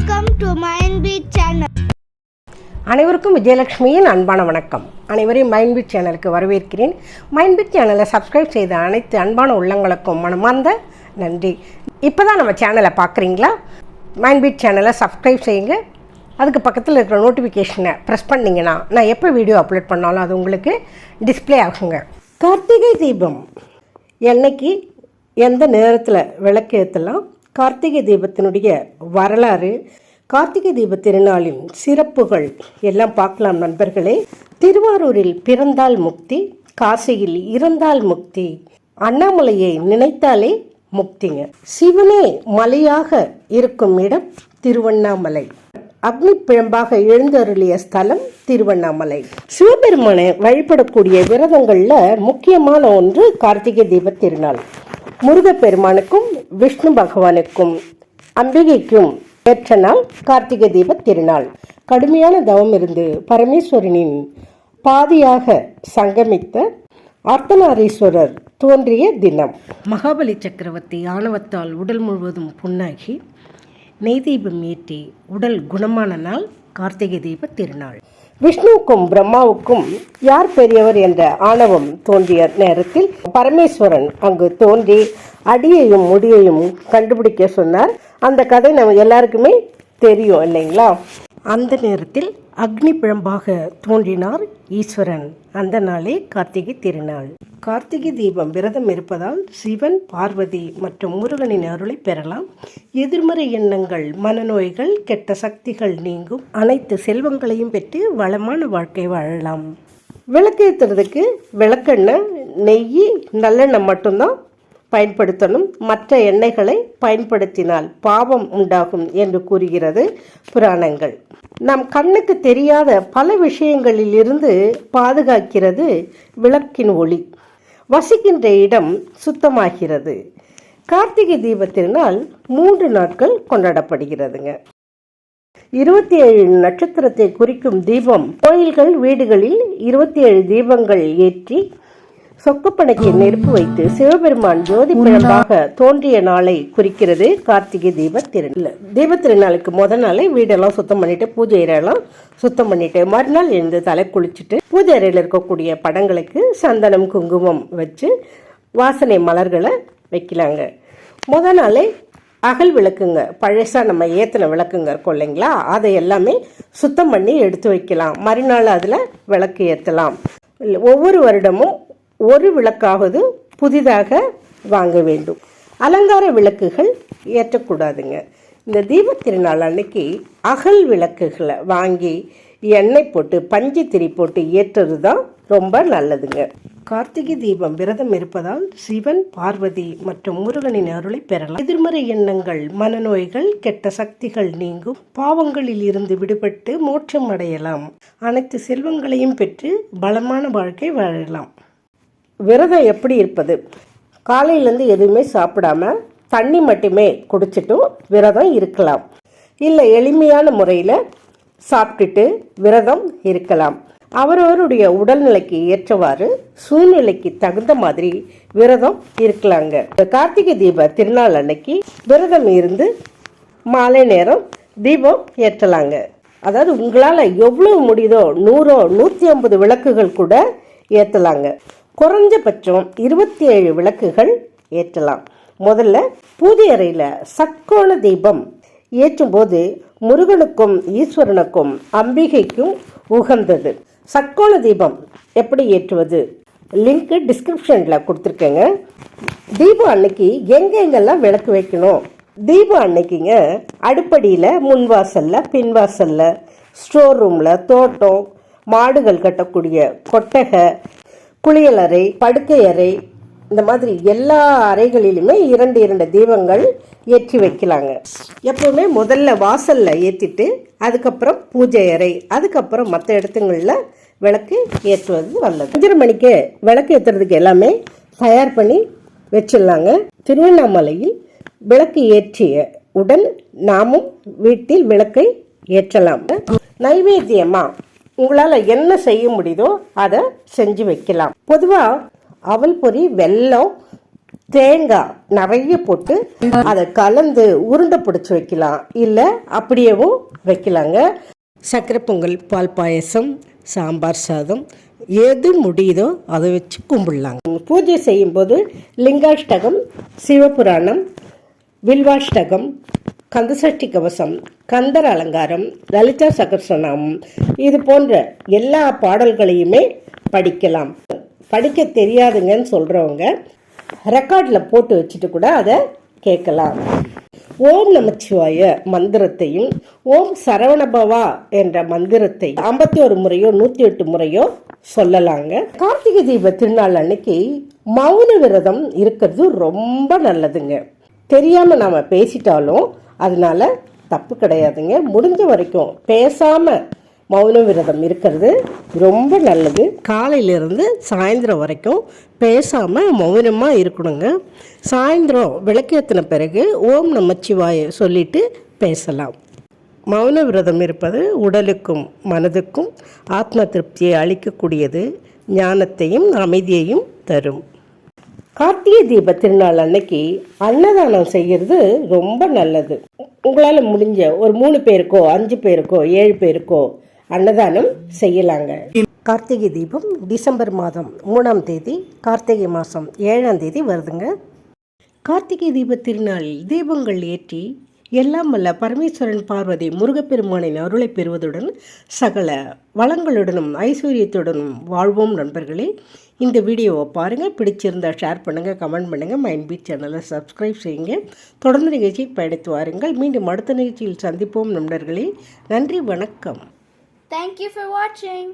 Welcome to mind beat channel அனைவருக்கும் விஜயலட்சுமியின் அன்பான வணக்கம். அனைவரையும் மைண்ட் பீட் சேனலுக்கு வரவேற்கிறேன். மைண்ட் பீட் சேனலை சப்ஸ்கிரைப் செய்த அனைத்து அன்பான உள்ளங்களுக்கும் மனமார்ந்த நன்றி. இப்போ தான் நம்ம சேனலை பார்க்குறீங்களா மைண்ட் பீட் சேனலை சப்ஸ்கிரைப் செய்யுங்க. அதுக்கு பக்கத்தில் இருக்கிற நோட்டிஃபிகேஷனை ப்ரெஸ் பண்ணிங்கன்னா நான் எப்போ வீடியோ அப்லோட் பண்ணாலும் அது உங்களுக்கு டிஸ்ப்ளே ஆகுங்க. கார்த்திகை தீபம். என்னைக்கு எந்த நேரத்தில் விளக்கு ஏற்றலாம் கார்த்திகை தீபத்தினுடைய வரலாறு கார்த்திகை தீப திருநாளின் சிறப்புகள் எல்லாம் பார்க்கலாம் நண்பர்களே. திருவாரூரில் பிறந்தால் முக்தி காசியில் இறந்தால் முக்தி அண்ணாமலையை நினைத்தாலே முக்திங்க. சிவனே மலையாக இருக்கும் இடம் திருவண்ணாமலை. அக்னி பிழம்பாக எழுந்தருளிய ஸ்தலம் திருவண்ணாமலை. சிவபெருமானை வழிபடக்கூடிய விரதங்களில் முக்கியமான ஒன்று கார்த்திகை தீப திருநாள். முருகப்பெருமானுக்கும் விஷ்ணு பகவானுக்கும் அம்பிகைக்கும் ஏற்ற நாள் கார்த்திகை தீப திருநாள். கடுமையான தவம் இருந்து பரமேஸ்வரனின் பாதியாக சங்கமித்த அர்த்தநாரீஸ்வரர் தோன்றிய தினம். மகாபலி சக்கரவர்த்தி ஆணவத்தால் உடல் முழுவதும் புண்ணாகி நெய் தீபம் ஏற்றி உடல் குணமான நாள் கார்த்திகை தீப திருநாள். விஷ்ணுவுக்கும் பிரம்மாவுக்கும் யார் பெரியவர் என்ற ஆணவம் தோன்றிய நேரத்தில் பரமேஸ்வரன் அங்கு தோன்றி அடியையும் முடியையும் கண்டுபிடிக்க சொன்னார். அந்த கதை நம்ம எல்லாருக்குமே தெரியும் இல்லைங்களா? அந்த நேரத்தில் அக்னி பிழம்பாக தோன்றினார் ஈஸ்வரன். அந்த நாளே கார்த்திகை திருநாள். கார்த்திகை தீபம் விரதம் இருப்பதால் சிவன் பார்வதி மற்றும் முருகனின் அருளை பெறலாம். எதிர்மறை எண்ணங்கள் மனநோய்கள் கெட்ட சக்திகள் நீங்கும். அனைத்து செல்வங்களையும் பெற்று வளமான வாழ்க்கை வாழலாம். விளக்கேற்றுறதுக்கு விளக்கெண்ணெய் நெய் நல்லெண்ணெய் மட்டும்தான் பயன்படுத்தணும். மற்ற எண்ணெய்களை பயன்படுத்தினால் பாவம் உண்டாகும் என்று கூறுகிறது புராணங்கள். நம் கண்ணுக்கு தெரியாத பல விஷயங்களில் இருந்து பாதுகாக்கிறது விளக்கின் ஒளி. வசிக்கின்ற இடம் சுத்தமாகிறது. கார்த்திகை தீபத்தினால் மூன்று நாட்கள் கொண்டாடப்படுகிறதுங்க. இருபத்தி ஏழு நட்சத்திரத்தை குறிக்கும் தீபம் கோயில்கள் வீடுகளில் இருபத்தி ஏழு தீபங்கள் ஏற்றி சொக்கப்பனைக்கு நெருப்பு வைத்து சிவபெருமான் ஜோதி பிழம்பாக தோன்றிய நாளை குறிக்கிறது கார்த்திகை தீப திருநாள். தீப திருநாளுக்கு முதல் நாளே வீடெல்லாம் சுத்தம் பண்ணிட்டு பூஜை அறையெல்லாம் சுத்தம் பண்ணிட்டு மறுநாள் எழுந்து தலை குளிச்சுட்டு பூஜை அறையில் இருக்கக்கூடிய படங்களுக்கு சந்தனம் குங்குமம் வச்சு வாசனை மலர்களை வைக்கலாங்க. முத நாளே அகல் விளக்குங்க. பழசாக நம்ம ஏற்றின விளக்குங்க இருக்கும் இல்லைங்களா? அதை எல்லாமே சுத்தம் பண்ணி எடுத்து வைக்கலாம். மறுநாள் அதில் விளக்கு ஏற்றலாம் ஒவ்வொரு வருடமும் ஒரு விளக்காவது புதிதாக வாங்க வேண்டும். அலங்கார விளக்குகள் ஏற்றக்கூடாதுங்க. இந்த தீப திருநாள் அன்னைக்கு அகல் விளக்குகளை வாங்கி எண்ணெய் போட்டு பஞ்சு திரி போட்டு ஏற்றுறது தான் ரொம்ப நல்லதுங்க. கார்த்திகை தீபம் விரதம் இருப்பதால் சிவன் பார்வதி மற்றும் முருகனின் அருளை பெறலாம். எதிர்மறை எண்ணங்கள் மனநோய்கள் கெட்ட சக்திகள் நீங்கும். பாவங்களில் இருந்து விடுபட்டு மோட்சம் அடையலாம். அனைத்து செல்வங்களையும் பெற்று பலமான வாழ்க்கை வாழலாம். விரதம் எப்படி இருப்பது? காலையிலேருந்து எதுவுமே சாப்பிடாம தண்ணி மட்டுமே குடிச்சிட்டும் விரதம் இருக்கலாம். இல்லை எளிமையான முறையில் சாப்பிட்டுட்டு விரதம் இருக்கலாம். அவரவருடைய உடல்நிலைக்கு ஏற்றவாறு சூழ்நிலைக்கு தகுந்த மாதிரி விரதம் இருக்கலாங்க. கார்த்திகை தீப திருநாள் அன்னைக்கு விரதம் இருந்து மாலை நேரம் தீபம் ஏற்றலாங்க. அதாவது உங்களால் எவ்வளவு முடியுதோ நூறோ நூற்றி ஐம்பது விளக்குகள் கூட ஏற்றலாங்க. குறைஞ்சபட்சம் இருபத்தி ஏழு விளக்குகள் ஏற்றலாம். முதல்ல பூஜை அறையில் சட்கோண தீபம் ஏற்றும்போது முருகனுக்கும் ஈஸ்வரனுக்கும் அம்பிகைக்கும் உகந்தது. சட்கோண தீபம் எப்படி ஏற்றுவது? லிங்க் டிஸ்கிரிப்ஷனில் கொடுத்துருக்கேங்க. தீபம் அன்னைக்கு எங்கெங்கெல்லாம் விளக்கு வைக்கணும்? தீபம் அன்னைக்குங்க அடுப்படியில் முன் வாசலில் ஸ்டோர் ரூமில் தோட்டம் மாடுகள் கட்டக்கூடிய கொட்டகை குளியலறை படுக்கை அறை இந்த மாதிரி எல்லா அறைகளிலுமே இரண்டு இரண்டு தீபங்கள் ஏற்றி வைக்கலாங்க. எப்பவுமே முதல்ல வாசலில் ஏற்றிட்டு அதுக்கப்புறம் பூஜை அறை அதுக்கப்புறம் மற்ற இடத்துங்களில் விளக்கு ஏற்றுவது நல்லது அஞ்சரை மணிக்கு விளக்கு ஏற்றுறதுக்கு எல்லாமே தயார் பண்ணி வச்சிடலாங்க. திருவண்ணாமலையில் விளக்கு ஏற்றிய உடன் நாமும் வீட்டில் விளக்கை ஏற்றலாம். நைவேத்தியமாக உங்களால் என்ன செய்ய முடியுதோ அதை செஞ்சு வைக்கலாம். பொதுவாக அவல் பொரி வெல்லம் தேங்காய் நிறைய போட்டு அதை கலந்து உருண்டை பிடிச்சி வைக்கலாம். இல்லை அப்படியேவும் வைக்கலாங்க. சக்கரை பொங்கல் பால் பாயசம் சாம்பார் சாதம் எது முடியுதோ அதை வச்சு கும்பிடலாங்க. பூஜை செய்யும்போது லிங்காஷ்டகம் சிவபுராணம் வில்வாஷ்டகம் கந்தசஷ்டி கவசம் கந்தர் அலங்காரம் லலிதா சகஸ்ரநாமம் இது போன்ற எல்லா பாடல்களையுமே படிக்கலாம். படிக்க தெரியாதுங்கன்னு சொல்கிறவங்க ரெக்கார்டில் போட்டு வச்சுட்டு கூட அதை கேட்கலாம். ஓம் நமச்சிவாய மந்திரத்தையும் ஓம் சரவணபவா என்ற மந்திரத்தை ஐம்பத்தி ஒரு முறையோ நூற்றி எட்டு முறையோ சொல்லலாங்க. கார்த்திகை தீப திருநாள் அன்னைக்கு மௌன விரதம் இருக்கிறது ரொம்ப நல்லதுங்க. தெரியாமல் நாம் பேசிட்டாலும் அதனால தப்பு கிடையாதுங்க. முடிஞ்ச வரைக்கும் பேசாம மௌன விரதம் இருக்கிறது ரொம்ப நல்லது. காலையிலேருந்து சாயந்தரம் வரைக்கும் பேசாமல் மௌனமாக இருக்கணுங்க. சாயந்தரம் விளக்கேற்றின பிறகு ஓம் நமச்சிவாய சொல்லிட்டு பேசலாம். மௌன விரதம் இருப்பது உடலுக்கும் மனதுக்கும் ஆத்ம திருப்தியை அளிக்கக்கூடியது. ஞானத்தையும் அமைதியையும் தரும். கார்த்திகை தீப திருநாள் அன்னைக்கு அன்னதானம் செய்கிறது ரொம்ப நல்லது. உங்களால் முடிஞ்ச ஒரு மூணு பேருக்கோ அஞ்சு பேருக்கோ ஏழு பேருக்கோ அன்னதானம் செய்யலாங்க. கார்த்திகை தீபம் டிசம்பர் மாதம் மூணாம் தேதி கார்த்திகை மாதம் ஏழாம் தேதி வருதுங்க. கார்த்திகை தீப திருநாளில் தீபங்கள் ஏற்றி எல்லாம் வல்ல பரமேஸ்வரன் பார்வதி முருகப்பெருமானின் அருளை பெறுவதுடன் சகல வளங்களுடனும் ஐஸ்வர்யத்துடனும் வாழ்வோம் நண்பர்களே. இந்த வீடியோவை பாருங்கள் பிடிச்சிருந்தா ஷேர் பண்ணுங்கள் கமெண்ட் பண்ணுங்கள் மைண்ட் பீட் சேனலை சப்ஸ்கிரைப் செய்யுங்க. தொடர்ந்து நிகழ்ச்சியை பயணித்து வாருங்கள். மீண்டும் அடுத்த நிகழ்ச்சியில் சந்திப்போம் நண்பர்களே. நன்றி வணக்கம். தேங்க்யூ ஃபார் வாட்சிங்.